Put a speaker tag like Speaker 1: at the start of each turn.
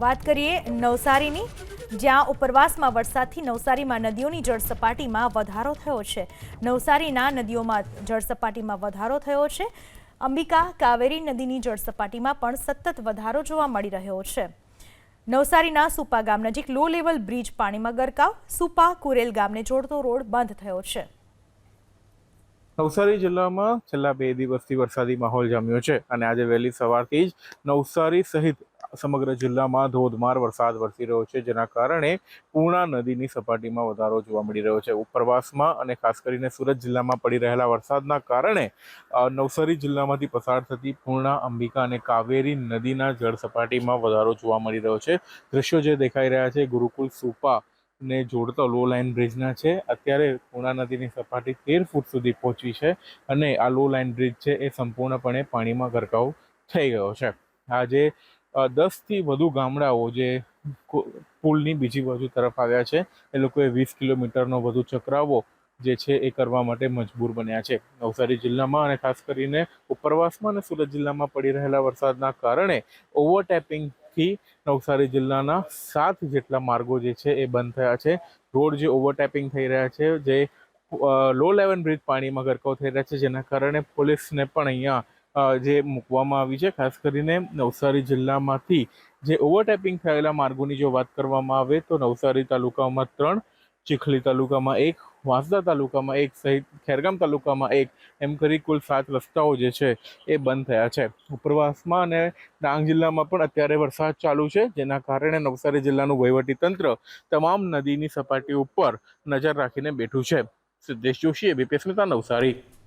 Speaker 1: વાત કરીએ નવસારીની, જ્યાં ઉપરવાસમાં વરસાદથી નવસારીમાં નદીઓની જળસપાટીમાં વધારો થયો છે. નવસારીના નદીઓમાં જળસપાટીમાં વધારો થયો છે. અંબિકા કાવેરી નદીની જળસપાટીમાં પણ સતત વધારો જોવા મળી રહ્યો છે. નવસારીના સુપા ગામ નજીક લો લેવલ બ્રિજ પાણીમાં ગરકાવ, સુપા કુરેલ ગામને જોડતો રોડ બંધ થયો છે.
Speaker 2: નવસારી જિલ્લામાં છેલ્લા બે દિવસથી વરસાદી માહોલ જામ્યો છે અને આજે વહેલી સવારથી જ નવસારી સહિત સમગ્ર જિલ્લામાં ધોધમાર વરસાદ વરસી રહ્યો છે, જેના કારણે પૂર્ણા નદીની સપાટીમાં વધારો જોવા મળી રહ્યો છે. ઉપરવાસમાં અને ખાસ કરીને સુરત જિલ્લામાં પડી રહેલા વરસાદના કારણે નવસારી જિલ્લામાંથી પસાર થતી પૂર્ણા, અંબિકા અને કાવેરી નદીના જળ સપાટીમાં વધારો જોવા મળી રહ્યો છે. દ્રશ્યો જે દેખાઈ રહ્યા છે, ગુરુકુલ, સુપા ને જોડતો લો લાઇન બ્રિજના છે. અત્યારે પૂર્ણા નદીની સપાટી તેર ફૂટ સુધી પહોંચી છે અને આ લો લાઇન બ્રિજ છે, એ સંપૂર્ણપણે પાણીમાં ગરકાવ થઈ ગયો છે. આજે દસથી વધુ ગામડાઓ જે પુલની બીજી બાજુ તરફ આવ્યા છે, એ લોકોએ વીસ કિલોમીટરનો વધુ ચક્રાવો જે છે એ કરવા માટે મજબૂર બન્યા છે. નવસારી જિલ્લામાં અને ખાસ કરીને ઉપરવાસમાં અને સુરત જિલ્લામાં પડી રહેલા વરસાદના કારણે ઓવરટેપિંગથી નવસારી જિલ્લાના સાત જેટલા માર્ગો જે છે એ બંધ થયા છે. રોડ જે ઓવરટેપિંગ થઈ રહ્યા છે, જે લો લેવલ બ્રિજ પાણીમાં ગરકાવ થઈ રહ્યા છે, જેના કારણે પોલીસને પણ અહીંયા જે મૂકવામાં આવી છે, ખાસ કરીને નવસારી જિલ્લામાંથી જે ઓવરટેપિંગ થયેલા માર્ગોની જો વાત કરવામાં આવે તો નવસારી તાલુકામાં ત્રણ, ચીખલી તાલુકામાં એક, વાંસદા તાલુકામાં એક સહિત ખેરગામ તાલુકામાં એક, એમ કરી કુલ સાત રસ્તાઓ જે છે એ બંધ થયા છે. ઉપરવાસમાં અને ડાંગ જિલ્લામાં પણ અત્યારે વરસાદ ચાલુ છે, જેના કારણે નવસારી જિલ્લાનું તંત્ર તમામ નદીની સપાટી ઉપર નજર રાખીને બેઠું છે. સિદ્ધેશ જોશી એબીપી સ્મિતા નવસારી.